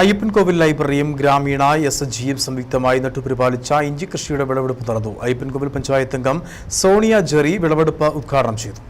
അയ്യപ്പൻകോവിൽ ലൈബ്രറിയും ഗ്രാമീണ S H ജിയും സംയുക്തമായി നട്ടുപരിപാലിച്ച ഇഞ്ചി കൃഷിയുടെ വിളവെടുപ്പ് നടന്നു. അയ്യപ്പൻകോവിൽ പഞ്ചായത്ത് അംഗം സോണിയ ജെറി വിളവെടുപ്പ് ഉദ്ഘാടനം ചെയ്തു.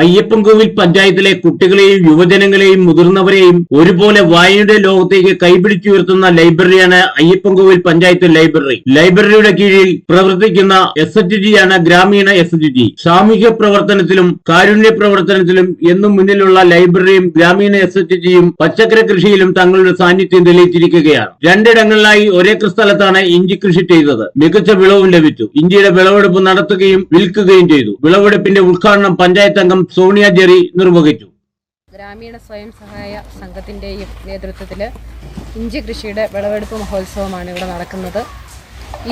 അയ്യപ്പൻകോവിൽ പഞ്ചായത്തിലെ കുട്ടികളെയും യുവജനങ്ങളെയും മുതിർന്നവരെയും ഒരുപോലെ വായനയുടെ ലോകത്തേക്ക് കൈപിടിച്ചുയർത്തുന്ന ലൈബ്രറിയാണ് അയ്യപ്പൻകോവിൽ പഞ്ചായത്ത് ലൈബ്രറി. ലൈബ്രറിയുടെ കീഴിൽ പ്രവർത്തിക്കുന്ന എസ് എച്ച് ജി ആണ് ഗ്രാമീണ എസ് എച്ച് ജി സാമൂഹ്യ പ്രവർത്തനത്തിലും കാരുണ്യ പ്രവർത്തനത്തിലും എന്നും മുന്നിലുള്ള ലൈബ്രറിയും ഗ്രാമീണ എസ് എച്ച് ജിയും പച്ചക്കറി കൃഷിയിലും തങ്ങളുടെ സാന്നിധ്യം തെളിയിച്ചിരിക്കുകയാണ്. രണ്ടിടങ്ങളിലായി ഒരേ സ്ഥലത്താണ് ഇഞ്ചി കൃഷി ചെയ്തത്. മികച്ച വിളവും ലഭിച്ചു. ഇഞ്ചിയുടെ വിളവെടുപ്പ് നടത്തുകയും വിൽക്കുകയും ചെയ്തു. വിളവെടുപ്പിന്റെ ഉദ്ഘാടനം പഞ്ചായത്ത് അംഗം സോണിയ ജെറി നിർവഹിച്ചു. ഗ്രാമീണ സ്വയം സഹായ സംഘത്തിന്റെയും നേതൃത്വത്തിൽ ഇഞ്ചി കൃഷിയുടെ വിളവെടുപ്പ് മഹോത്സവമാണ് ഇവിടെ നടക്കുന്നത്.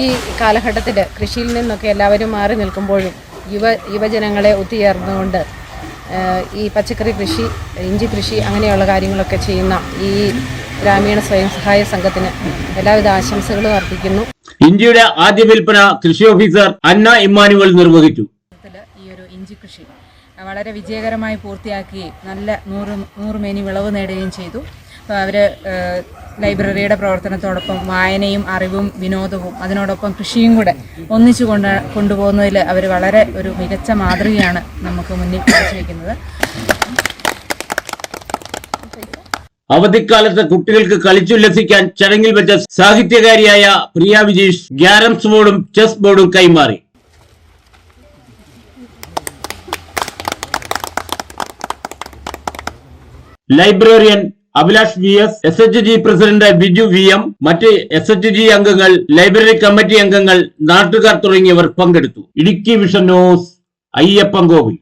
ഈ കാലഘട്ടത്തിൽ കൃഷിയിൽ നിന്നൊക്കെ എല്ലാവരും മാറി നിൽക്കുമ്പോഴും യുവ യുവജനങ്ങളെ ഒത്തുചേർന്നുകൊണ്ട് ഈ പച്ചക്കറി കൃഷി ഇഞ്ചി കൃഷി അങ്ങനെയുള്ള കാര്യങ്ങളൊക്കെ ചെയ്യുന്ന ഈ ഗ്രാമീണ സ്വയം സഹായ സംഘത്തിന് എല്ലാവിധ ആശംസകളും അർപ്പിക്കുന്നു. ഇഞ്ചിയുടെ ആദ്യ വിൽപ്പന കൃഷി ഓഫീസർ അന്ന ഇമ്മാനുവൽ നിർവഹിച്ചു ത്തിൽ ഈ ഒരു ഇഞ്ചി കൃഷി വളരെ വിജയകരമായി പൂർത്തിയാക്കി നല്ല നൂറ് നൂറ് മേനി വിളവ് നേടുകയും ചെയ്തു. അവർ ലൈബ്രറിയുടെ പ്രവർത്തനത്തോടൊപ്പം വായനയും അറിവും വിനോദവും അതിനോടൊപ്പം കൃഷിയും കൂടെ ഒന്നിച്ചു കൊണ്ട് കൊണ്ടുപോകുന്നതിൽ അവർ വളരെ ഒരു മികച്ച മാതൃകയാണ് നമുക്ക് മുന്നിൽ കാഴ്ചവെക്കുന്നത് അവധിക്കാലത്ത് കുട്ടികൾക്ക് കളിച്ചുല്ലസിക്കാൻ ചടങ്ങിൽ വെച്ച സാഹിത്യകാരിയായ പ്രിയ വിജീഷ് ഗ്യാരംസ് ബോർഡും ചെസ് ബോർഡും കൈമാറി. Librarian Abhilash V S S H G president Biju V M മറ്റ് എസ് എച്ച് ജി അംഗങ്ങൾ ലൈബ്രറി കമ്മിറ്റി അംഗങ്ങൾ നാട്ടുകാർ തുടങ്ങിയവർ പങ്കെടുത്തു. Idukki vision news Ayyappancoil